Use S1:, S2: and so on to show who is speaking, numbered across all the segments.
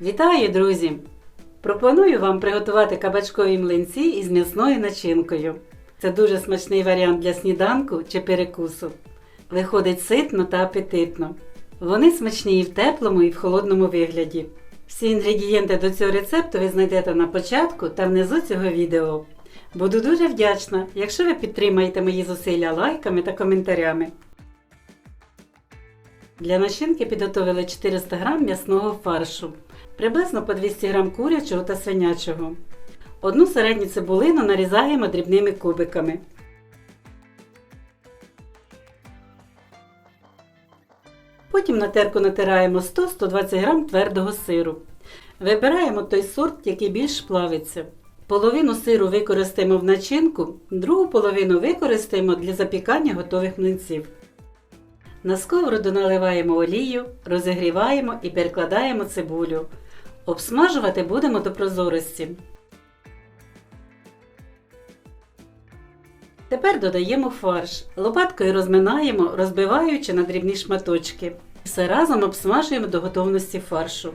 S1: Вітаю, друзі! Пропоную вам приготувати кабачкові млинці із м'ясною начинкою. Це дуже смачний варіант для сніданку чи перекусу. Виходить ситно та апетитно. Вони смачні і в теплому, і в холодному вигляді. Всі інгредієнти до цього рецепту ви знайдете на початку та внизу цього відео. Буду дуже вдячна, якщо ви підтримаєте мої зусилля лайками та коментарями. Для начинки підготовили 400 г м'ясного фаршу, приблизно по 200 г курячого та свинячого. Одну середню цибулину нарізаємо дрібними кубиками. Потім на терку натираємо 100-120 г твердого сиру. Вибираємо той сорт, який більш плавиться. Половину сиру використаємо в начинку, другу половину використаємо для запікання готових млинців. На сковороду наливаємо олію, розігріваємо і перекладаємо цибулю. Обсмажувати будемо до прозорості. Тепер додаємо фарш. Лопаткою розминаємо, розбиваючи на дрібні шматочки. Все разом обсмажуємо до готовності фаршу.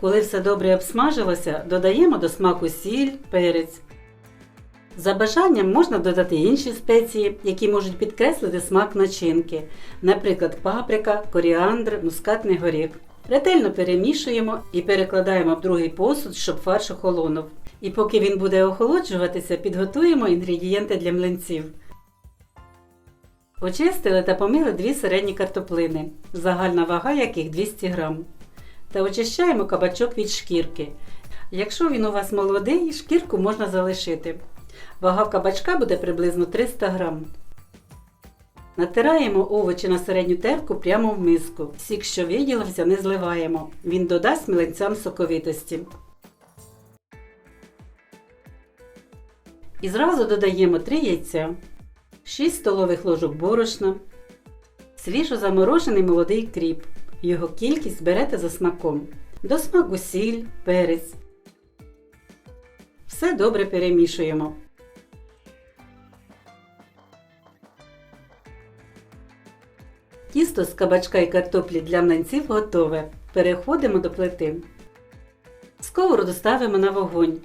S1: Коли все добре обсмажилося, додаємо до смаку сіль, перець. За бажанням можна додати інші спеції, які можуть підкреслити смак начинки, наприклад, паприка, коріандр, мускатний горіх. Ретельно перемішуємо і перекладаємо в другий посуд, щоб фарш охолонув. І поки він буде охолоджуватися, підготуємо інгредієнти для млинців. Очистили та помили дві середні картоплини, загальна вага яких 200 г. Та очищаємо кабачок від шкірки. Якщо він у вас молодий, шкірку можна залишити. Вага кабачка буде приблизно 300 г. Натираємо овочі на середню терку прямо в миску. Сік, що виділився, не зливаємо. Він додасть млинцям соковитості. І зразу додаємо 3 яйця, 6 столових ложок борошна, свіжо заморожений молодий кріп. Його кількість берете за смаком. До смаку сіль, перець. Все добре перемішуємо. Тісто з кабачка і картоплі для млинців готове. Переходимо до плити. Сковороду ставимо на вогонь.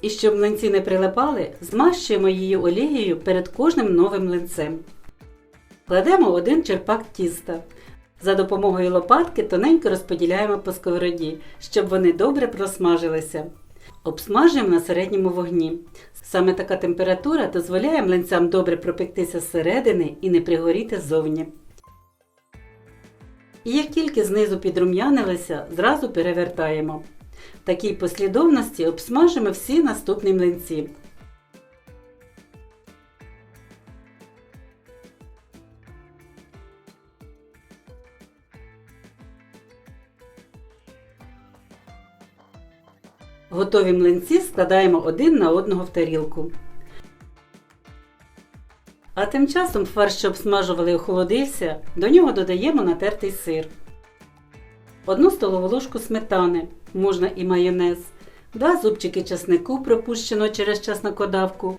S1: І щоб млинці не прилипали, змащуємо її олією перед кожним новим млинцем. Кладемо один черпак тіста. За допомогою лопатки тоненько розподіляємо по сковороді, щоб вони добре просмажилися. Обсмажуємо на середньому вогні. Саме така температура дозволяє млинцям добре пропектися зсередини і не пригоріти ззовні. І як тільки знизу підрум'янилися, зразу перевертаємо. В такій послідовності обсмажимо всі наступні млинці. Готові млинці складаємо один на одного в тарілку. А тим часом фарш, що обсмажували, охолодився, до нього додаємо натертий сир. Одну столову ложку сметани, можна і майонез, два зубчики часнику, пропущено через чеснокодавку,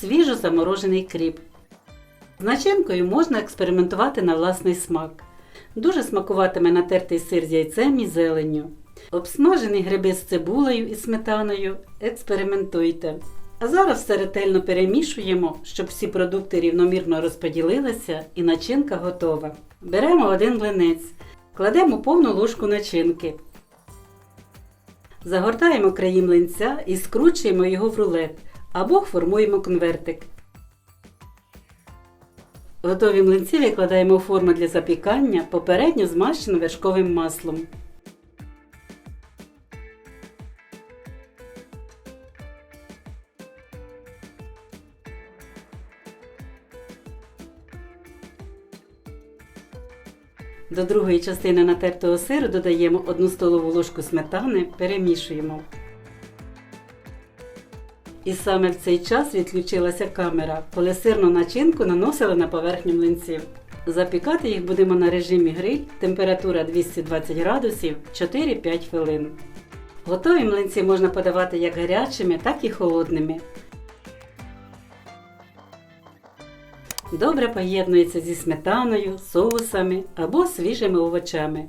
S1: свіжо заморожений кріп. З начинкою можна експериментувати на власний смак. Дуже смакуватиме натертий сир з яйцем і зеленню. Обсмажені гриби з цибулею і сметаною. Експериментуйте. А зараз все ретельно перемішуємо, щоб всі продукти рівномірно розподілилися і начинка готова. Беремо один млинець, кладемо повну ложку начинки. Загортаємо краї млинця і скручуємо його в рулет або формуємо конвертик. Готові млинці викладаємо у форму для запікання, попередньо змащену вершковим маслом. До другої частини натертого сиру додаємо 1 столову ложку сметани, перемішуємо. І саме в цей час відключилася камера, коли сирну начинку наносили на поверхню млинців. Запікати їх будемо на режимі гриль, температура 220 градусів 4-5 хвилин. Готові млинці можна подавати як гарячими, так і холодними. Добре поєднується зі сметаною, соусами або свіжими овочами.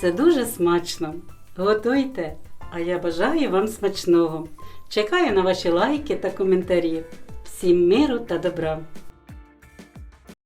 S1: Це дуже смачно. Готуйте! А я бажаю вам смачного. Чекаю на ваші лайки та коментарі. Всім миру та добра!